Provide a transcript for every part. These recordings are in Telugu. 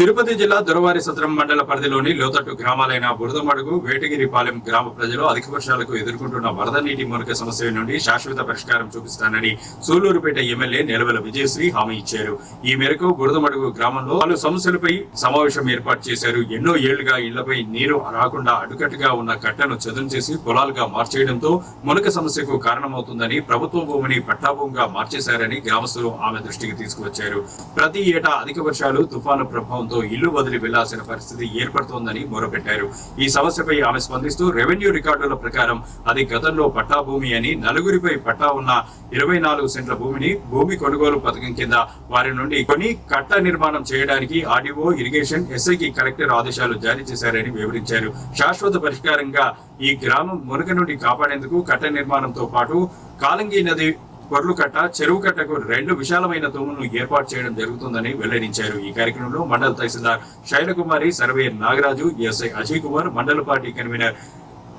తిరుపతి జిల్లా దొరవారి సత్రం మండల పరిధిలోని లోతట్టు గ్రామాలైన బురదమడుగు వేటగిరిపాలెం గ్రామ ప్రజలు అధిక వర్షాలకు ఎదుర్కొంటున్న వరద నీటి మునక సమస్య నుండి శాశ్వత పరిష్కారం చూపిస్తానని సూలూరుపేట ఎమ్మెల్యే నెలవెల విజయశ్రీ హామీ ఇచ్చారు. ఈ మేరకు బురదమడుగు గ్రామంలో పలు సమస్యలపై సమావేశం ఏర్పాటు చేశారు. ఎన్నో ఏళ్ళుగా ఇళ్ళపై నీరు రాకుండా అడ్డుకట్టుగా ఉన్న కట్టను చదును చేసి పొలాలుగా మార్చేయడంతో మునక సమస్యకు కారణమవుతుందని ప్రభుత్వ భూమిని పట్టాభూమిగా మార్చేశారని గ్రామస్తులు ఆమె దృష్టికి తీసుకువచ్చారు. ప్రతి ఏటా అధిక వర్షాలు తుఫాను ప్రభావంతో ఇల్లు వదిలి వెళ్ళాల్సిన పరిస్థితి ఏర్పడుతోందని మొరపెట్టారు. ఈ సమస్యపై ఆమె స్పందిస్తూ రెవెన్యూ రికార్డుల ప్రకారం అది గతంలో పట్టా భూమి అని నలుగురిపై పట్టా ఉన్న ఇరవై నాలుగు సెంట్ల భూమిని భూమి కొనుగోలు పథకం కింద వారి నుండి కొని కట్ట నిర్మాణం చేయడానికి ఆర్డీఓ ఇరిగేషన్ ఎస్ఐకి కలెక్టర్ ఆదేశాలు జారీ చేశారని వివరించారు. శాశ్వత పరిష్కారంగా ఈ గ్రామం మునక నుండి కాపాడేందుకు కట్ట నిర్మాణంతో పాటు కాలంగి నది కొర్లు కట్ట చెరువు కట్టకు రెండు విశాలమైన తూములను ఏర్పాటు చేయడం జరుగుతుందని వెల్లడించారు. ఈ కార్యక్రమంలో మండల తహసీల్దార్ శైలకుమారి సర్వేయర్ నాగరాజు ఎస్ఐ అజయ్ కుమార్ మండల party convener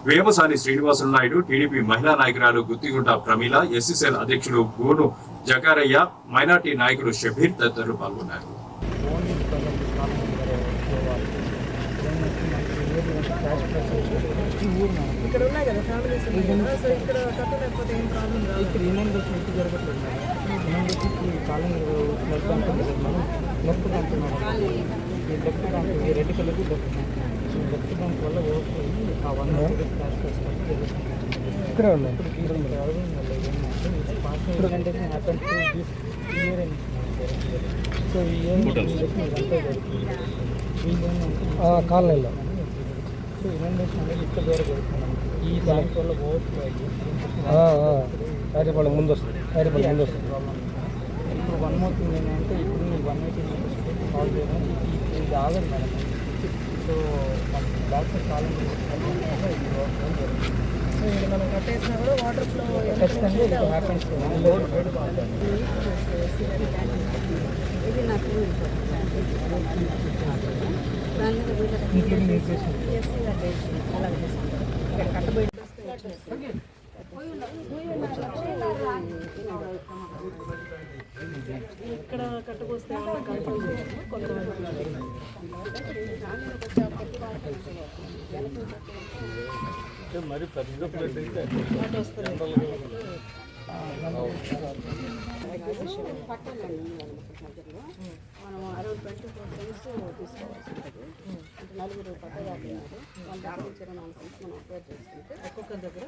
Vemasani Srinivasulu Naidu TDP మహిళా నాయకురాలు గుత్తిగుంట ప్రమీల ఎస్సీసీఎల్ అధ్యక్షుడు గోను జకారయ్య మైనార్టీ నాయకుడు షబీర్ తదితరులు పాల్గొన్నారు ఓన్లీ ప్రజలు కాలం పోవాలి క్యాష్ ప్రెస్ ఈ ఊరు మనకి. ఇక్కడ ఉన్నాయి కదా ఫ్యామిలీస్ ఉన్నాయి కదా. సో ఇక్కడ కట్టలేకపోతే ఏం ప్రాబ్లం రాదు. ఇక్కడ ఇనండేషన్ ఎట్టి జరగట్లేదు ఇనండేషన్ ఈ కాలం ఫ్లడ్ అంటుంది కదా మనం. లెఫ్ట్ అంటున్నాం ఈ లెఫ్ట్ బ్యాంక్ ఈ రెడ్ కలర్ లెఫ్ట్ బ్యాంక్. ఈ లెఫ్ట్ బ్యాంక్ వల్ల ఓవర్పోయి ఆ వన్ క్యాష్ ప్రెస్ జరుగుతుంది ఇక్కడ ఉన్నాయి ఇప్పుడు దీని అరవింద్ వల్ల ఏంటంటే partial inundation happen to this year so ఈ ఇయర్ ఇదంతా జరుగుతుంది. వీళ్ళు కాలనీలో. ఇనండేషన్ అనేది ఇక్కడ ద్వారా ఈ దాని వల్ల ఓవర్పోయి హైదరాబాద్ ముందు వస్తుంది హైదరాబాద్ ముందు వస్తుంది. ఇప్పుడు వన్ మోర్ థింగ్ ఏంటంటే ఇప్పుడు వన్ ఎయిటీ సాల్వ్ చేయడం ఇది ఆగదు మేడం. సో డాక్టర్ కాలం మనం కట్టేసినా కూడా వాటర్ ఫ్లో ఖచ్చితంగా హ్యాపెన్స్ లోడ్ ఇది నాకు ఇక్కడ చేయము కొంతమంది మరి పెద్ద ప్లేట్ అయితే వాటి మనం అరవై ట్వంటీ ఫోర్ సెన్స్ తీసుకోవాల్సి ఉంటుంది అంటే నలుగురు పట్టదారులు వాళ్ళ దగ్గర నుంచి నాలుగు సెన్స్ మనం అప్లై చేసుకుంటే ఒక్కొక్క దగ్గర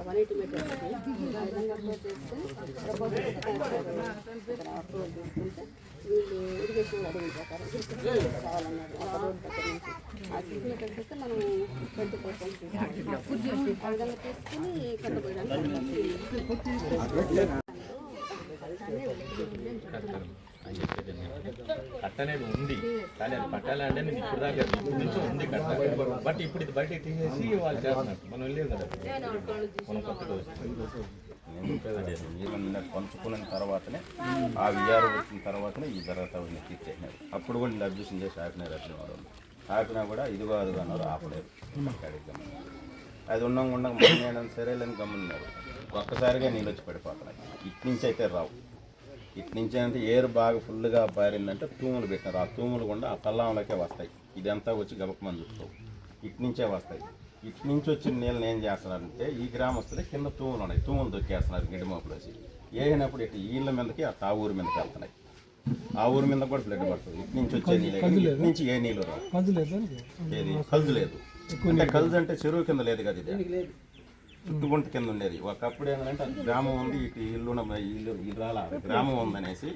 వన్ ఎయిటీ మీటర్స్ ఆ విధంగా అప్లై ప్రపోజల్ అప్రూవల్ వీళ్ళు ఇరిగేషన్ అడిగిన ప్రకారం కావాలన్నారు రోడ్ నుంచి ఆ అయితే మనం కట్టనేది ఉంది. కానీ అది పట్టాలంటే నేను ఇప్పుడు దాకా ఇప్పుడు నుంచి ఉంది కట్ట బట్ ఇప్పుడు ఇది బయట తీసేసి వాళ్ళు చేస్తున్నారు. మనం వెళ్ళేది కదా. మనం కొత్తగా వస్తుంది అదే నీళ్ళని పంచుకున్న తర్వాతనే ఆ విఆర్ వచ్చిన తర్వాతనే ఈ జరుగుతా ఉంది తీర్చేసినారు. అప్పుడు కూడా నేను అడ్మిషన్ చేసి ఆపినారు అట్లా వాళ్ళు ఆపినా కూడా ఇది కాదు అన్నారు ఆపలేదు. అది ఉన్నాం అది మనం సరే లేని గమ్మున్నారు. ఒక్కసారిగా నీళ్ళు వచ్చి పడిపోతున్నాయి. ఇటు నుంచి అయితే రావు. ఇటు నుంచి అంటే ఏరు బాగా ఫుల్గా పారిందంటే తూములు పెట్టినారు. ఆ తూములు కూడా ఆ పల్లంలోకే వస్తాయి. ఇదంతా వచ్చి గబకమని చూస్తావు ఇటు నుంచే వస్తాయి. ఇటు నుంచి వచ్చిన నీళ్ళని ఏం చేస్తున్నారంటే ఈ గ్రామస్తులే కింద తూములు ఉన్నాయి. తూములు దొక్కేస్తున్నారు గిడ్డమోపులు వచ్చి. వేసినప్పుడు ఇటు ఈళ్ళ మీదకి ఆ తావూరు ఊరి మీదకి వెళ్తున్నాయి. ఆ ఊరి మీద కూడా బ్లడ్ పడుతుంది. ఇటు నుంచి వచ్చే నీళ్ళే ఇటు నుంచి ఏ నీళ్ళు రావు. అది లేదా ఏది? కలుజు లేదు. అంటే కలుజు అంటే చెరువు కింద లేదు కదా ఇది? చుట్టుగుంట కింద ఉండేది. ఒకప్పుడు ఏంటంటే అది గ్రామం ఉంది ఇటు ఇల్లు ఉన్న- ఇల్లు ఇల్లాల గ్రామం ఉందనేసి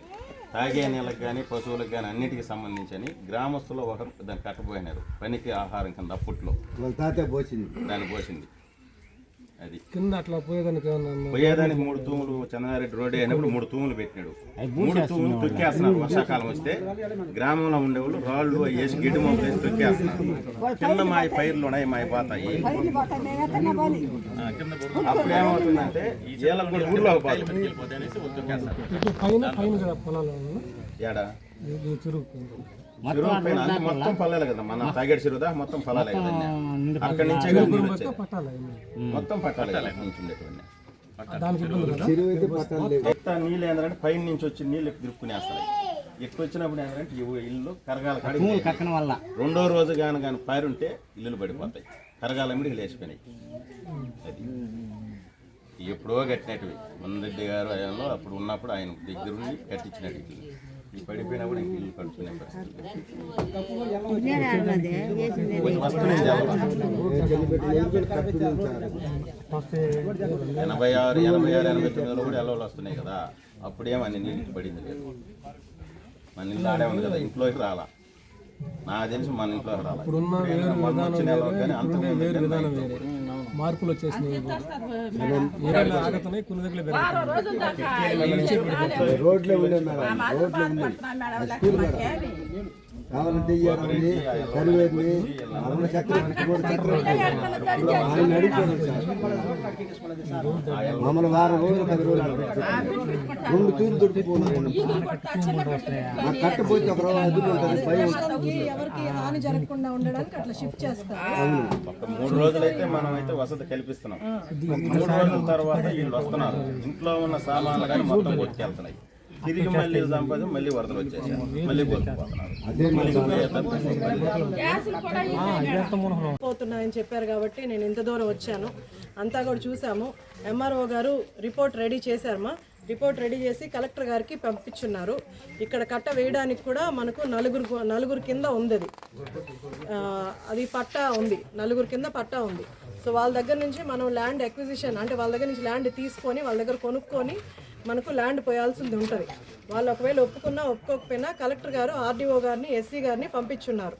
తాగే నీళ్ళకి కానీ పశువులకు కానీ అన్నిటికీ సంబంధించి గ్రామస్తులు ఒక దాన్ని కట్టబోయినారు. పనికి ఆహారం కింద అప్పట్లో. దాన్ని పోసింది. అది. కింద అట్లా పోయేదానికి ఏమన్నా పోయేదానికి మూడు తూములు చంద్రారెడ్డి రోడ్డు అయినప్పుడు మూడు తూములు పెట్టినాడు. మూడు తూములు తొక్కేస్తున్నారు. వర్షాకాలం వస్తే గ్రామంలో ఉండేవాళ్ళు రాళ్ళు వేసి గిడ్డి వేసి తొక్కేస్తున్నారు. కింద మా పైర్లు ఉన్నాయి మా పోతాయి. అప్పుడు ఏమవుతుందంటే ఈ జీలం కూడా వాళ్ళు తొక్కేస్తారు. ఏడా మొత్తం పొలాలే కదా మన తాగేడు చెరువు దాకా మొత్తం పొలాలే కదా అక్కడి నుంచే కదా వచ్చేది. మొత్తం పట్టాలి కదా నుంచి ఉండేటువంటి నీళ్ళు ఏంటంటే పైన నుంచి వచ్చి నీళ్ళు తిరుక్కునేస్తాయి ఎక్కువ వచ్చినప్పుడు ఏంటంటే ఇల్లు కరగాల కక్కన వల్ల. రెండో రోజు కానీ కానీ పారుంటే ఇల్లులు పడిపోతాయి. కరగాల మీద లేచిపోయినాయి. అది. ఎప్పుడో కట్టినట్టువి. మందరెడ్డి గారు ఆయనలో అప్పుడు ఉన్నప్పుడు ఆయన దగ్గరుండి కట్టించినట్టు ఇంక ఇల్లు. ఎనభై ఆరు ఎనభై ఆరు ఎనభై తొమ్మిదిలో కూడా ఎలవలు వస్తున్నాయి కదా. అప్పుడేమని నీళ్ళు పడింది లేదు. మన ఇల్లు ఆడే ఉంది కదా ఇంట్లోకి రాలా. నాకు తెలిసి మన ఇంట్లోకి రాలా. వచ్చిన కానీ అంతకుముందు మార్పులు వచ్చేసినాయి. ఆగుతున్నాయి కొన్ని దగ్గర రోడ్లే రోడ్లే కావాలంటే ఇయ్యాలని చక్రం కూడా చక్రం ఇప్పుడు ఆయన సార్. మమ్మల్ని వారం రోజులు పది రోజులు. రెండు తూర్లు దొరికిపోయినారు ఆ కట్టపోతే ఒక రోజు అదుపు ఉంటుంది భయం వర్షానికి ఎవరికి హాని జరగకుండా ఉండడానికి అట్లా షిఫ్ట్ చేస్తారు. మూడు రోజులైతే మనం అయితే వసతి కల్పిస్తున్నాం. మూడు రోజుల తర్వాత వీళ్ళు వస్తున్నారు. ఇంట్లో ఉన్న సామాన్లు కానీ మొత్తం కొట్టుకెళ్తున్నాయి. తిరిగి మళ్ళీ సంపాది మళ్ళీ వరదలు మళ్ళీ పోతున్నాయని చెప్పారు కాబట్టి నేను ఇంత దూరం వచ్చాను. అంతా కూడా చూసాము. ఎంఆర్ఓ గారు రిపోర్ట్ రెడీ చేశారమ్మా. రిపోర్ట్ రెడీ చేసి కలెక్టర్ గారికి పంపించున్నారు. ఇక్కడ కట్ట వేయడానికి కూడా మనకు నలుగురు నలుగురు కింద ఉంది అది. ఆ, అది పట్టా ఉంది. నలుగురు కింద పట్టా ఉంది. సో వాళ్ళ దగ్గర నుంచి మనం ల్యాండ్ ఎక్విజిషన్ అంటే వాళ్ళ దగ్గర నుంచి ల్యాండ్ తీసుకొని వాళ్ళ దగ్గర కొనుక్కొని మనకు ల్యాండ్ పోయాల్సింది ఉంటుంది. వాళ్ళు ఒకవేళ ఒప్పుకున్నా ఒప్పుకోకపోయినా కలెక్టర్ గారు ఆర్డీఓ గారిని ఎస్సీ గారిని పంపించున్నారు.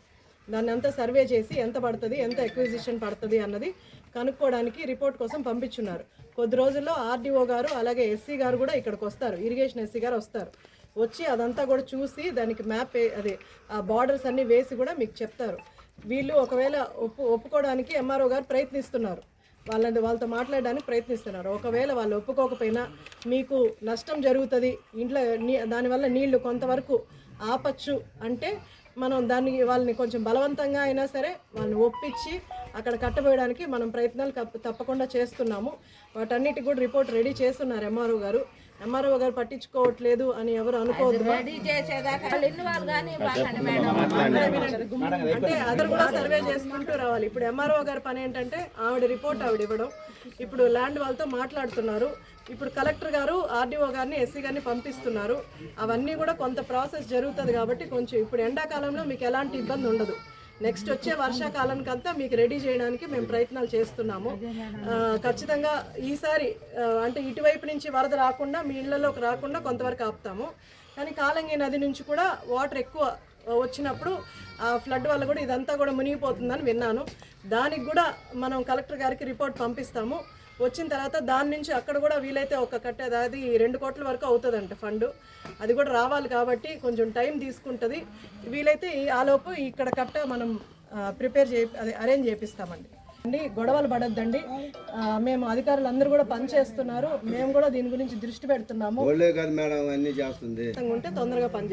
దాన్ని అంతా సర్వే చేసి ఎంత పడుతుంది ఎంత ఎక్విజిషన్ పడుతుంది అన్నది కనుక్కోవడానికి రిపోర్ట్ కోసం పంపించున్నారు. కొద్ది రోజుల్లో ఆర్డీఓ గారు అలాగే ఎస్సీ గారు కూడా ఇక్కడికి వస్తారు. ఇరిగేషన్ ఎస్సీ గారు వస్తారు. వచ్చి అదంతా కూడా చూసి దానికి మ్యాప్ అదే ఆ బార్డర్స్ అన్నీ వేసి కూడా మీకు చెప్తారు. వీళ్ళు ఒకవేళ ఒప్పు ఒప్పుకోవడానికి ఎంఆర్ఓ గారు ప్రయత్నిస్తున్నారు. వాళ్ళని వాళ్ళతో మాట్లాడడానికి ప్రయత్నిస్తున్నారు. ఒకవేళ వాళ్ళు ఒప్పుకోకపోయినా మీకు నష్టం జరుగుతుంది ఇంట్లో నీ దానివల్ల నీళ్ళు కొంతవరకు ఆపచ్చు అంటే మనం దాన్ని వాళ్ళని కొంచెం బలవంతంగా అయినా సరే వాళ్ళని ఒప్పించి అక్కడ కట్టబోయడానికి మనం ప్రయత్నాలు తప్పకుండా చేస్తున్నాము. వాటన్నిటికి కూడా రిపోర్ట్ రెడీ చేస్తున్నారు ఎంఆర్ఓ గారు. ఎంఆర్ఓ గారు పట్టించుకోవట్లేదు అని ఎవరు అనుకోవద్దు. అంటే అదర్ కూడా సర్వే చేసుకుంటూ రావాలి. ఇప్పుడు ఎంఆర్ఓ గారి పని ఏంటంటే ఆవిడ రిపోర్ట్ ఆవిడ ఇవ్వడం. ఇప్పుడు ల్యాండ్ వాళ్ళతో మాట్లాడుతున్నారు. ఇప్పుడు కలెక్టర్ గారు ఆర్డీఓ గారిని ఎస్సీ గారిని పంపిస్తున్నారు. అవన్నీ కూడా కొంత ప్రాసెస్ జరుగుతుంది కాబట్టి కొంచెం ఇప్పుడు ఎండాకాలంలో మీకు ఎలాంటి ఇబ్బంది ఉండదు. నెక్స్ట్ వచ్చే వర్షాకాలానికంతా మీకు రెడీ చేయడానికి మేము ప్రయత్నాలు చేస్తున్నాము. ఖచ్చితంగా ఈసారి అంటే ఇటువైపు నుంచి వరద రాకుండా మీ ఇళ్ళలోకి రాకుండా కొంతవరకు ఆపుతాము. కానీ కాలంగి నది నుంచి కూడా వాటర్ ఎక్కువ వచ్చినప్పుడు ఆ ఫ్లడ్ వల్ల కూడా ఇదంతా కూడా మునిగిపోతుందని విన్నాను. దానికి కూడా మనం కలెక్టర్ గారికి రిపోర్ట్ పంపిస్తాము. వచ్చిన తర్వాత దాని నుంచి అక్కడ కూడా వీలైతే ఒక కట్టే అది రెండు కోట్ల వరకు అవుతుందంట ఫండ్. అది కూడా రావాలి కాబట్టి కొంచెం టైం తీసుకుంటుంది. వీలైతే ఈ ఆలోపు ఇక్కడ కట్ట మనం ప్రిపేర్ చే అదే అరేంజ్ చేపిస్తామండి. అండి గొడవలు పడొద్దండి. మేము అధికారులు అందరూ కూడా పనిచేస్తున్నారు మేము కూడా దీని గురించి దృష్టి పెడుతున్నాము. ఉంటే తొందరగా పని